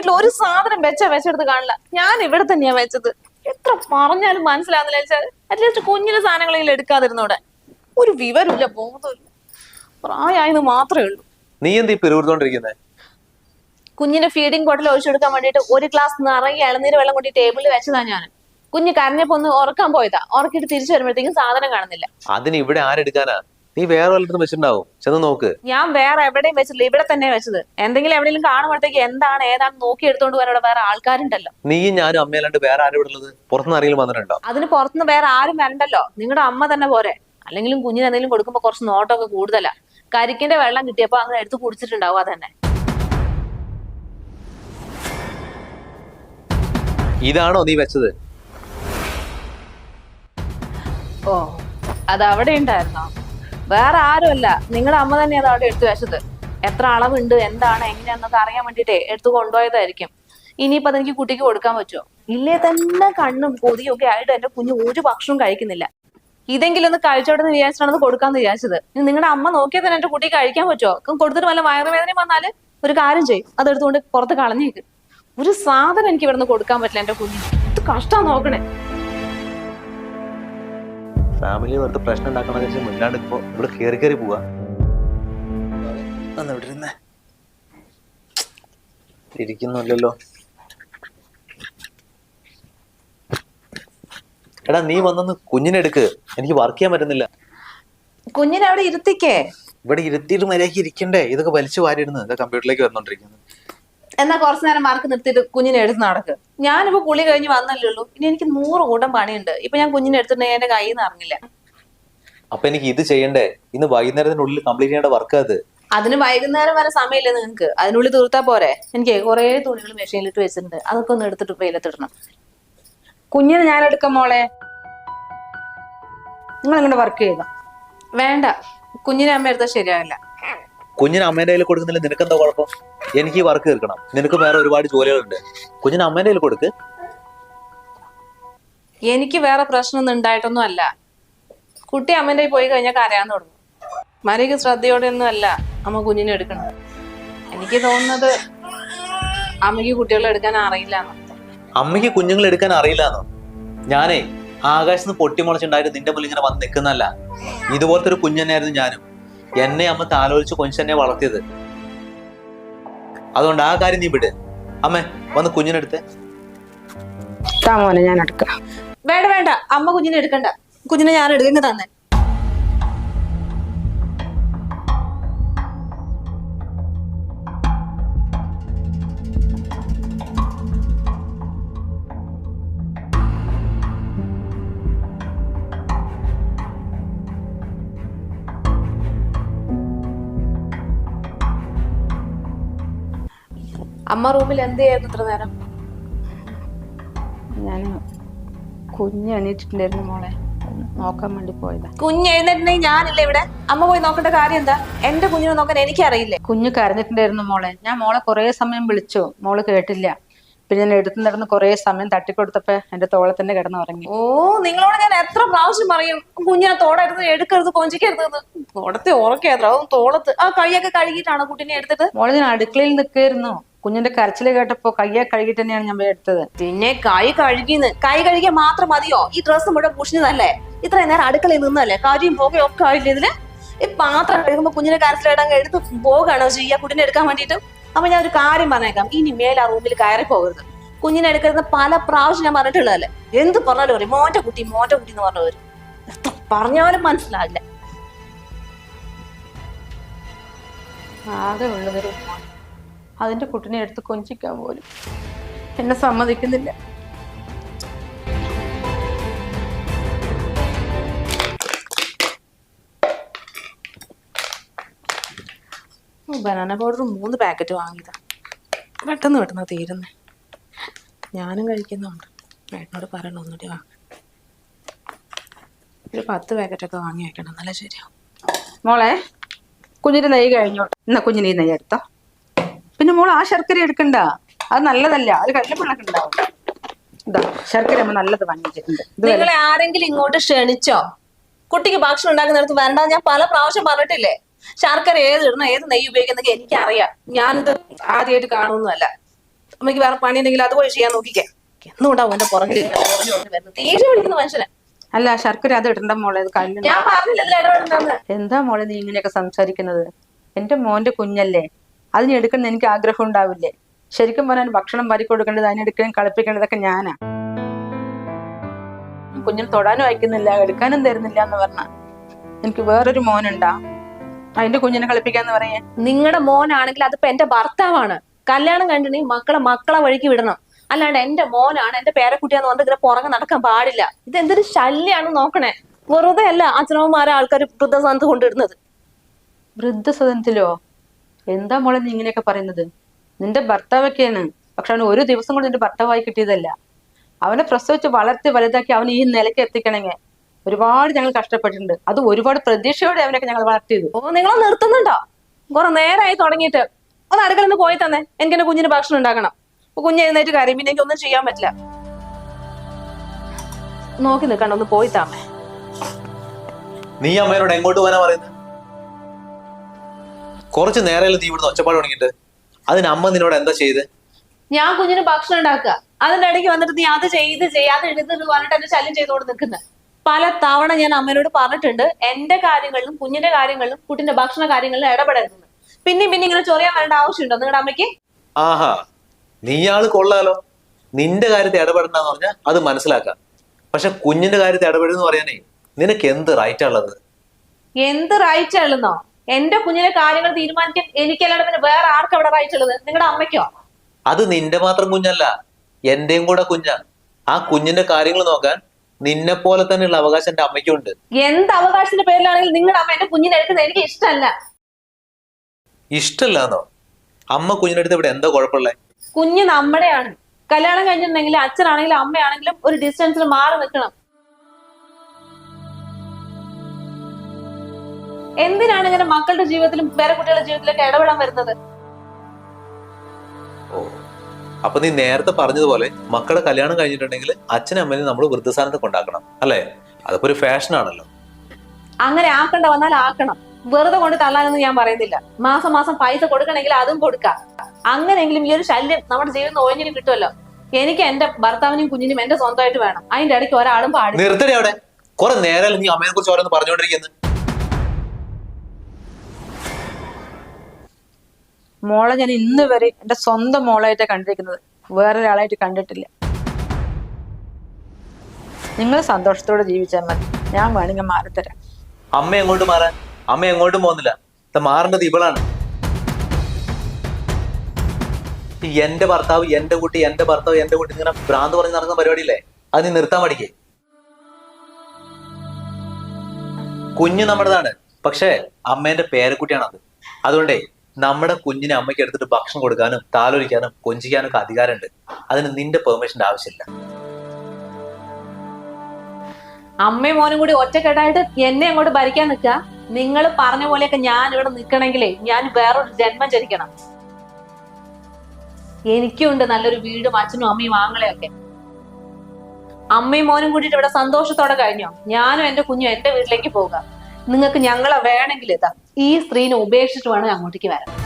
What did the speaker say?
വീട്ടിൽ ഒരു സാധനം വെച്ച വെച്ചെടുത്ത് കാണില്ല. ഞാൻ ഇവിടെ തന്നെയാ വെച്ചത്. എത്ര പറഞ്ഞാലും മനസ്സിലാവുന്നില്ല വെച്ചാൽ അറ്റ്ലീസ്റ്റ് കുഞ്ഞിന് സാധനങ്ങളെങ്കിലും എടുക്കാതിരുന്നോടെ. ഒരു വിവരമില്ല ബോധമില്ല പ്രായമായെന്ന് മാത്രമേ ഉള്ളൂ. നീ എന്ത് ഈ പിറുവിടുത്തോണ്ടിരിക്കുന്നത് കുഞ്ഞിന് ഫീഡിംഗ് ബോട്ടിൽ ഒഴിച്ചു കൊടുക്കാൻ വേണ്ടിയിട്ട് ഒരു ഗ്ലാസ് നിറയെ ഇളനീര് വെള്ളം കൂടി ടേബിളിൽ വെച്ചതാ ഞാൻ കുഞ്ഞ് കരഞ്ഞപ്പോ ഒന്ന് ഉറക്കാൻ പോയതാ. ഉറക്കിട്ട് തിരിച്ചു വരുമ്പോഴത്തേക്കും സാധനം കാണുന്നില്ല. അതിന് ഇവിടെ ആരെടുക്കാനാ? നീ വേറെ വല്ലതും വെച്ചിട്ടുണ്ടാവും. ചെന്ന് നോക്ക്. ഞാൻ വേറെ എവിടെയും വെച്ചില്ല ഇവിടെ തന്നെ വെച്ചത്. എന്തെങ്കിലും എവിടെയെങ്കിലും കാണുമ്പോഴത്തേക്ക് എന്താണ് ഏതാണ് നോക്കി എടുത്തോണ്ട് പോകാൻ ഇവിടെ വേറെ ആൾക്കാരുണ്ടല്ലോ. നീയും ഞാനും അമ്മയല്ലാണ്ട് വേറെ ആരും ഇവിടെ ഉള്ളത് പുറത്തുനിന്ന് ആരെങ്കിലും വന്നിട്ടുണ്ടോ? അതിന് പുറത്തുനിന്ന് വേറെ ആരും വരണ്ടല്ലോ. നിങ്ങളുടെ അമ്മ തന്നെ പോരെ. അല്ലെങ്കിലും കുഞ്ഞിന് എന്തെങ്കിലും കൊടുക്കുമ്പോ കുറച്ച് നോട്ടമൊക്കെ കൂടുതലാ. കരിക്കിന്റെ വെള്ളം കിട്ടിയപ്പോ അങ്ങനെ എടുത്ത് കുടിച്ചിട്ടുണ്ടാവും അതന്നെ. ഇതാണോ നീ വെച്ചത്? ഓ അത് അവിടെ ഉണ്ടായിരുന്നോ? വേറെ ആരുമല്ല. നിങ്ങളുടെ അമ്മ തന്നെ അതവിടെ എടുത്തു വെച്ചത്. എത്ര അളവുണ്ട് എന്താണ് എങ്ങനെയാണെന്നൊക്കെ അറിയാൻ വേണ്ടിട്ടേ എടുത്തു കൊണ്ടുപോയതായിരിക്കും. ഇനിയിപ്പോ അതെനിക്ക് കുട്ടിക്ക് കൊടുക്കാൻ പറ്റുമോ? ഇല്ലേ തന്നെ കണ്ണും കൊതിയും ഒക്കെ ആയിട്ട് എന്റെ കുഞ്ഞ് ഒരു ഭക്ഷണവും കഴിക്കുന്നില്ല. ഇതെങ്കിലും ഒന്ന് കഴിച്ചോട്ടെന്ന് വിചാരിച്ചിട്ടാണ് കൊടുക്കാന്ന് വിചാരിച്ചത്. നിങ്ങളുടെ അമ്മ നോക്കിയാൽ തന്നെ എന്റെ കുട്ടിക്ക് കഴിക്കാൻ പറ്റുമോ? കൊടുത്തിട്ട് വല്ല വയറുവേദന വന്നാൽ ഒരു കാര്യം ചെയ്യും. അതെടുത്തുകൊണ്ട് പുറത്ത് കളഞ്ഞേക്ക്. ഒരു സാധനം എനിക്ക് ഇവിടുന്ന് കൊടുക്കാൻ പറ്റില്ല എന്റെ കുഞ്ഞിന്. ഇത് കഷ്ടം നോക്കണേ. ഫാമിലി വെറുതെ പ്രശ്നം ഉണ്ടാക്കണമെന്ന് വെച്ചാൽ മുന്നാണ്ട് ഇപ്പോ ഇവിടെ കയറി കയറി പോവാ. അന്ന് ഇവിടെ ഇരുന്നേ. ഇരിക്കുന്നില്ലല്ലോ. എടാ നീ വന്നൊന്ന് കുഞ്ഞിനെടുക്ക് എനിക്ക് വർക്ക് ചെയ്യാൻ പറ്റുന്നില്ല. കുഞ്ഞിനെ അവിടെ ഇരുത്തിക്കേ. ഇവിടെ ഇരുത്തിയിട്ട് മര്യാദയ്ക്ക് ഇരിക്കണ്ടേ? ഇതൊക്കെ വലിച്ചു വാരിയിടുന്നത്. ഇതാ കമ്പ്യൂട്ടറിലേക്ക് വന്നോണ്ടിരിക്കുന്നത്. എന്നാ കുറച്ചു നേരം മാർക്ക് നിർത്തിയിട്ട് കുഞ്ഞിനെ എടുത്ത് നടക്ക്. ഞാനിപ്പോ കുളി കഴിഞ്ഞ് വന്നല്ലേ ഉള്ളൂ. ഇനി എനിക്ക് നൂറ് കൂട്ടം പണിയുണ്ട്. ഇപ്പൊ ഞാൻ കുഞ്ഞിനെ എടുത്തിട്ടുണ്ടെങ്കിൽ എന്റെ കൈന്ന് നിന്ന് ഇറങ്ങില്ല. അപ്പൊ എനിക്ക് ഇത് ചെയ്യണ്ടേ? ഇന്ന് വൈകുന്നേരത്തിനുള്ളിൽ കംപ്ലീറ്റ് ചെയ്യേണ്ട വർക്ക് അത്? അതിന് വൈകുന്നേരം വരെ സമയമില്ല നിങ്ങൾക്ക് അതിനുള്ളിൽ തീർത്താ പോരെ. എനിക്ക് കുറെ തുണികൾ മെഷീനിലിട്ട് വെച്ചിട്ടുണ്ട്. അതൊക്കെ ഒന്ന് എടുത്തിട്ട് വെയിലത്തിടണം കുഞ്ഞിനെ ഞാൻ എടുക്കാം മോളെ. നിങ്ങൾ ഇങ്ങനെ വർക്ക് ചെയ്തോ വേണ്ട. കുഞ്ഞിനെ അമ്മ എടുത്താൽ ശരിയാവില്ല. കുഞ്ഞിന് അമ്മേന്റെ കയ്യിൽ കൊടുക്കുന്നില്ല നിനക്കെന്താ കുഴപ്പം? എനിക്ക് ഈ വർക്ക് തീർക്കണം. നിനക്ക് വേറെ ഒരുപാട് ജോലികളുണ്ട്. കുഞ്ഞിന് അമ്മേന്റെ കയ്യിൽ കൊടുക്ക്. എനിക്ക് വേറെ പ്രശ്നമൊന്നും ഉണ്ടായിട്ടൊന്നും അല്ല. കുട്ടി അമ്മേന്റെ പോയി കഴിഞ്ഞാൽ കരയാൻ തുടങ്ങും. മരിക്ക് ശ്രദ്ധയോടെ ഒന്നും അല്ല അമ്മ കുഞ്ഞിനെ എടുക്കണം എനിക്ക് തോന്നുന്നത് അമ്മയ്ക്ക് കുട്ടികളെ എടുക്കാൻ അറിയില്ല അമ്മയ്ക്ക് കുഞ്ഞുങ്ങളെ എടുക്കാൻ അറിയില്ല ഞാനേ ആകാശത്ത് നിന്ന് പൊട്ടിമുളച്ചുണ്ടായിട്ട് നിന്റെ മുന്നിൽ ഇങ്ങനെ വന്ന് നിൽക്കുന്നല്ല ഇതുപോലത്തെ ഒരു കുഞ്ഞു തന്നെയായിരുന്നു ഞാനും. എന്നെ അമ്മ താലോലിച്ച് കൊഞ്ചെന്നെ വളർത്തിയത്. അതുകൊണ്ട് ആ കാര്യം നീ വിട്. അമ്മേ വന്ന് കുഞ്ഞിനെടുത്ത്. ഞാൻ എടുക്കാം. വേണ്ട വേണ്ട. അമ്മ കുഞ്ഞിനെ എടുക്കണ്ട. കുഞ്ഞിനെ ഞാൻ എടുക്കുന്ന തന്നെ. അമ്മ റൂമിൽ എന്ത് ചെയ്യായിരുന്നു ഇത്ര നേരം? ഞാൻ കുഞ്ഞ് എണീറ്റിട്ടുണ്ടായിരുന്നു മോളെ. നോക്കാൻ വേണ്ടി പോയതാ. കുഞ്ഞ് എഴുന്നേറ്റുണ്ടെങ്കിൽ ഞാനില്ല ഇവിടെ? അമ്മ പോയി നോക്കേണ്ട കാര്യം എന്താ? എന്റെ കുഞ്ഞിനെ നോക്കാൻ എനിക്കറിയില്ലേ? കുഞ്ഞ് കരഞ്ഞിട്ടുണ്ടായിരുന്നു മോളെ. ഞാൻ മോളെ കുറെ സമയം വിളിച്ചു. മോൾ കേട്ടില്ല. പിന്നെ ഞാൻ എടുത്തു നടന്ന് കുറെ സമയം തട്ടിക്കൊടുത്തപ്പോ എന്റെ തോളെ തന്നെ കിടന്ന് ഉറങ്ങി ഓ നിങ്ങളോട് ഞാൻ എത്ര പ്രാവശ്യം പറയും കുഞ്ഞിനെ തോടരുത് എടുക്കരുത് കൊഞ്ചിക്കരുത് തോടത്തെ ഉറക്കരുത് അതും തോളത്ത്. ആ കൈയൊക്കെ കഴുകിയിട്ടാണ് കുട്ടിനെ എടുത്തിട്ട്? മോളെ ഞാൻ അടുക്കളയിൽ നിൽക്കായിരുന്നു കുഞ്ഞിന്റെ കരച്ചിൽ കേട്ടപ്പോ കയ്യെ കഴുകിട്ട് തന്നെയാണ് ഞാൻ എടുത്തത്. പിന്നെ കൈ കഴുകിന്ന്. കൈ കഴുകിയ മാത്രം മതിയോ? ഈ ഡ്രസ്സ് മുഴുവൻ പൂഷിഞ്ഞതല്ലേ ഇത്രയും നേരം അടുക്കളയിൽ നിന്നല്ലേ? കാര്യം പോകുകയും ഒക്കെ ആയില്ലേ ഇതിൽ? ഈ പാത്രം കഴുകുമ്പോ കുഞ്ഞിനെ കരച്ചിലിടാൻ എടുത്ത് പോകാണോ ചെയ്യുക കുട്ടിനെ എടുക്കാൻ വേണ്ടിയിട്ട്? അപ്പൊ ഞാൻ ഒരു കാര്യം പറഞ്ഞേക്കാം. ഇനി മേൽ ആ റൂമിൽ കയറി പോകരുത്. കുഞ്ഞിനെ എടുക്കരുത് പല പ്രാവശ്യം ഞാൻ പറഞ്ഞിട്ടുള്ളതല്ലേ? എന്ത് പറഞ്ഞാലും പറയും. മോറ്റ കുട്ടി മോറ്റ കുട്ടി എന്ന് പറഞ്ഞവര്. പറഞ്ഞാലും മനസ്സിലാവില്ല. ആകെ ഉള്ളതൊരു മോൻ. അതിന്റെ കുട്ടിനെ എടുത്ത് കൊഞ്ചിക്കാൻ പോലും. എന്നെ സമ്മതിക്കുന്നില്ല. ബനാന പൗഡർ മൂന്ന് പാക്കറ്റ് വാങ്ങിയതാ. പെട്ടെന്ന് പെട്ടെന്ന് തീരുന്നേ. ഞാനും കഴിക്കുന്നുണ്ട്. ഏട്ടനോട് പറയണം ഒന്നുകൂടി വാങ്ങ ഒരു പത്ത് പാക്കറ്റൊക്കെ വാങ്ങി വെക്കണം നല്ല ശരിയാവും. മോളെ കുഞ്ഞിന് നെയ്യ് കഴിഞ്ഞോട്ടെ എന്നാ കുഞ്ഞിന് ഈ നെയ്യ് എടുത്തോ. പിന്നെ മോൾ ആ ശർക്കര എടുക്കണ്ട. അത് നല്ലതല്ല. അത് കല്ലുപിള്ളക്ക് ഉണ്ടാവും. ഇതാ ശർക്കര നല്ലത് വാങ്ങിച്ചിട്ടുണ്ട്. നിങ്ങളെ ആരെങ്കിലും ഇങ്ങോട്ട് ക്ഷണിച്ചോ? കുട്ടിക്ക് ഭക്ഷണം ഉണ്ടാക്കുന്നിടത്ത് വേണ്ട. ഞാൻ പല പ്രാവശ്യം പറഞ്ഞിട്ടില്ലേ? ശർക്കര ഏത് ഇടണം ഏത് നെയ്യ് ഉപയോഗിക്കുന്നൊക്കെ എനിക്കറിയാം. ഞാനിത് ആദ്യമായിട്ട് കാണുന്നതല്ല. അമ്മയ്ക്ക് വേറെ പണി ഉണ്ടെങ്കിൽ അതുപോലെ ചെയ്യാൻ നോക്കിക്കേ. എന്നുണ്ടാവും എന്റെ പുറകെ തീരെ വിളിക്കുന്ന മനുഷ്യനെ. അല്ല ശർക്കര അത് ഇടണ്ട മോളെ കല്ല് എന്താ മോളെ നീ ഇങ്ങനെയൊക്കെ സംസാരിക്കുന്നത്? എന്റെ മോന്റെ കുഞ്ഞല്ലേ. അതിന് എടുക്കുന്ന എനിക്ക് ആഗ്രഹം ഉണ്ടാവില്ലേ? ശരിക്കും പറഞ്ഞാൽ ഭക്ഷണം വാരി കൊടുക്കേണ്ടത് അതിനെടുക്കുകയും കളിപ്പിക്കേണ്ടതൊക്കെ ഞാനാ. കുഞ്ഞിന് തൊടാനും അയക്കുന്നില്ല എടുക്കാനും തരുന്നില്ല എന്ന് പറഞ്ഞ. എനിക്ക് വേറൊരു മോനുണ്ടാ. അതിന്റെ കുഞ്ഞിനെ കളിപ്പിക്കാന്ന് പറയേ. നിങ്ങളുടെ മോനാണെങ്കിൽ അതിപ്പോ എന്റെ ഭർത്താവാണ്. കല്യാണം കഴിഞ്ഞിട്ടുണ്ടെങ്കിൽ മക്കളെ മക്കളെ വഴിക്ക് വിടണം. അല്ലാണ്ട് എന്റെ മോനാണ് എന്റെ പേരക്കുട്ടിയാന്ന് പറഞ്ഞിട്ട് ഇങ്ങനെ പുറകെ നടക്കാൻ പാടില്ല. ഇത് എന്തൊരു ശല്യാണ് നോക്കണേ. വെറുതെ അല്ല അച്ഛനമ്മമാരെ ആൾക്കാർ വൃദ്ധസദനത്ത് കൊണ്ടിടുന്നത് വൃദ്ധസദനത്തിലോ? എന്താ മോളെ നീ ഇങ്ങനെയൊക്കെ പറയുന്നത്? നിന്റെ ഭർത്താവൊക്കെയാണ്. പക്ഷെ അവന് ഒരു ദിവസം കൊണ്ട് നിന്റെ ഭർത്താവായി കിട്ടിയതല്ല. അവനെ പ്രസവിച്ച് വളർത്തി വലുതാക്കി അവൻ ഈ നിലയ്ക്ക് എത്തിക്കണമെങ്കിൽ ഒരുപാട് ഞങ്ങൾ കഷ്ടപ്പെട്ടിട്ടുണ്ട്. അത് ഒരുപാട് പ്രതീക്ഷയോടെ അവനൊക്കെ ഞങ്ങൾ വളർത്തിയത്. ഓ നിങ്ങൾ നിർത്തുന്നുണ്ടോ? കുറെ നേരമായി തുടങ്ങിയിട്ട്. ഒന്ന് അടുക്കള നിന്ന് പോയി തന്നെ എനിക്ക് എന്റെ കുഞ്ഞിന് ഭക്ഷണം ഉണ്ടാക്കണം. അപ്പൊ കുഞ്ഞ് എഴുന്നേറ്റ് കാര്യം. പിന്നെ എനിക്ക് ഒന്നും ചെയ്യാൻ പറ്റില്ല. നോക്കി നിൽക്കണ്ട ഒന്ന് പോയി താമേ. നീ അമ്മയോട് എങ്ങോട്ട് പോകാനാ പറയുന്നത് കുറച്ച് നേരം നീ ഇവിടുന്ന് ഒച്ചപ്പാട് തുടങ്ങിയിട്ട്? അതിന് അമ്മ നിന്നോട് എന്താ ചെയ്ത്? ഞാൻ കുഞ്ഞിന് ഭക്ഷണം ഉണ്ടാക്കുക. അതിന്റെ ഇടയ്ക്ക് വന്നിട്ട് നീ അത് ചെയ്ത് ചെയ്യാതെ എഴുതുന്നു പറഞ്ഞിട്ട് എന്നെ ശല്യം ചെയ്തോട് നിൽക്കുന്നത് പല തവണ ഞാൻ അമ്മയോട് പറഞ്ഞിട്ടുണ്ട് എന്റെ കാര്യങ്ങളിലും കുഞ്ഞിന്റെ കാര്യങ്ങളിലും കുട്ടിന്റെ ഭക്ഷണ കാര്യങ്ങളിലും ഇടപെടരുതെന്ന് പിന്നെ പിന്നെ ഇങ്ങനെ ചൊറിയാൻ വരേണ്ട ആവശ്യമുണ്ടോ നിങ്ങളുടെ അമ്മയ്ക്ക്? ആഹാ നീയാൾ കൊള്ളാലോ. നിന്റെ കാര്യത്തിൽ ഇടപെടണ്ടെന്ന് പറഞ്ഞാൽ അത് മനസ്സിലാക്കാം. പക്ഷെ കുഞ്ഞിന്റെ കാര്യത്തിൽ ഇടപെടുന്നു പറയാനേ നിനക്ക് എന്ത് റൈറ്റാ ഉള്ളത് എന്ത് റൈറ്റ് ഉള്ളെന്നോ എന്റെ കുഞ്ഞിലെ കാര്യങ്ങൾ തീരുമാനിക്കാൻ എനിക്കല്ലാതെ പിന്നെ വേറെ ആർക്കും അവിടെ വായിച്ചുള്ളത്? നിങ്ങളുടെ അമ്മയ്ക്കോ? അത് നിന്റെ മാത്രം കുഞ്ഞല്ല എന്റെയും കൂടെ കുഞ്ഞാ. ആ കുഞ്ഞിന്റെ കാര്യങ്ങൾ നോക്കാൻ നിന്നെ പോലെ തന്നെയുള്ള അവകാശം എന്റെ അമ്മയ്ക്കുണ്ട് എന്ത് അവകാശത്തിന്റെ പേരിലാണെങ്കിലും നിങ്ങളുടെ അമ്മ എന്റെ കുഞ്ഞിനെ എടുക്കുന്നത് എനിക്ക് ഇഷ്ടമല്ല ഇഷ്ടല്ലാന്നോ? അമ്മ കുഞ്ഞിന്റെ അടുത്ത് ഇവിടെ എന്താ കുഴപ്പമുള്ളേ? കുഞ്ഞ് നമ്മുടെയാണ്. കല്യാണം കഴിഞ്ഞിട്ടുണ്ടെങ്കിൽ അച്ഛനാണെങ്കിലും അമ്മയാണെങ്കിലും ഒരു ഡിസ്റ്റൻസിൽ മാറി നിൽക്കണം. എന്തിനാണ് ഇങ്ങനെ മക്കളുടെ ജീവിതത്തിലും വേറെ കുട്ടികളുടെ ജീവിതത്തിലൊക്കെ ഇടപെടാൻ വരുന്നത്? അപ്പൊ നീ നേരത്തെ പറഞ്ഞതുപോലെ മക്കളെ കല്യാണം കഴിഞ്ഞിട്ടുണ്ടെങ്കിൽ അച്ഛനും അമ്മയും നമ്മൾ വൃദ്ധസ്ഥാനത്ത് കൊണ്ടാക്കണം അല്ലേ? അതിപ്പോ ഒരു ഫാഷൻ ആണല്ലോ. അങ്ങനെ ആക്കണ്ട വന്നാൽ ആക്കണം. വെറുതെ കൊണ്ട് തള്ളാനൊന്നും ഞാൻ പറയുന്നില്ല. മാസം മാസം പൈസ കൊടുക്കണമെങ്കിൽ അതും കൊടുക്കാം. അങ്ങനെയെങ്കിലും ഈ ഒരു ശല്യം നമ്മുടെ ജീവിതം ഒഴിഞ്ഞിന് കിട്ടുമല്ലോ. എനിക്ക് എന്റെ ഭർത്താവിനും കുഞ്ഞിനും എന്റെ സ്വന്തമായിട്ട് വേണം. അതിന്റെ ഇടയ്ക്ക് ഒരാളും പാടി നിർത്തടി അവിടെ. കുറെ നേരം നീ അമ്മയെ കുറിച്ച് ഓരോന്ന് മോളെ ഞാൻ ഇന്ന് വരെ എന്റെ സ്വന്തം മോളായിട്ടാണ് കണ്ടിരിക്കുന്നത്. വേറൊരാളായിട്ട് കണ്ടിട്ടില്ല. നിങ്ങൾ സന്തോഷത്തോടെ ജീവിച്ചാൽ മതി. ഞാൻ വേണമെങ്കിൽ മാറിത്തരാം അമ്മ എങ്ങോട്ട് മാറാൻ? അമ്മ എങ്ങോട്ടും പോകുന്നില്ല. മാറേണ്ടത് ഇവളാണ്. എന്റെ ഭർത്താവ് എന്റെ കുട്ടി എന്റെ ഭർത്താവ് എന്റെ കുട്ടി ഇങ്ങനെ ഭ്രാന്ത് പറഞ്ഞ് നടക്കുന്ന പരിപാടിയില്ലേ? അത് നീ നിർത്താൻ പഠിക്കേ കുഞ്ഞ് നമ്മുടേതാണ്. പക്ഷേ അമ്മേന്റെ പേരക്കുട്ടിയാണ് അത് അതുകൊണ്ടേ നമ്മുടെ കുഞ്ഞിനെ അമ്മയ്ക്ക് എടുത്തിട്ട് ഭക്ഷണം കൊടുക്കാനും താലോലിക്കാനും കൊഞ്ചിക്കാനും ഒക്കെ അധികാരമുണ്ട്. അതിന് നിന്റെ പെർമിഷന്റെ ആവശ്യമില്ല. അമ്മയും മോനും കൂടി ഒറ്റക്കെട്ടായിട്ട് എന്നെ അങ്ങോട്ട് ഭരിക്കാൻ നിൽക്കുക. നിങ്ങൾ പറഞ്ഞ പോലെയൊക്കെ ഞാൻ ഇവിടെ നിൽക്കണമെങ്കിലേ ഞാൻ വേറൊരു ജന്മം ചരിക്കണം എനിക്കുണ്ട് നല്ലൊരു വീടും അച്ഛനും അമ്മയും ആങ്ങളെയൊക്കെ. അമ്മയും മോനും കൂടിയിട്ട് ഇവിടെ സന്തോഷത്തോടെ കഴിഞ്ഞോ? ഞാനും എന്റെ കുഞ്ഞും എന്റെ വീട്ടിലേക്ക് പോകാം നിങ്ങൾക്ക് ഞങ്ങളെ വേണമെങ്കിൽ ഇതാ. ഈ സ്ത്രീനെ ഉപേക്ഷിച്ചിട്ട് വേണം അങ്ങോട്ടേക്ക് വരാൻ.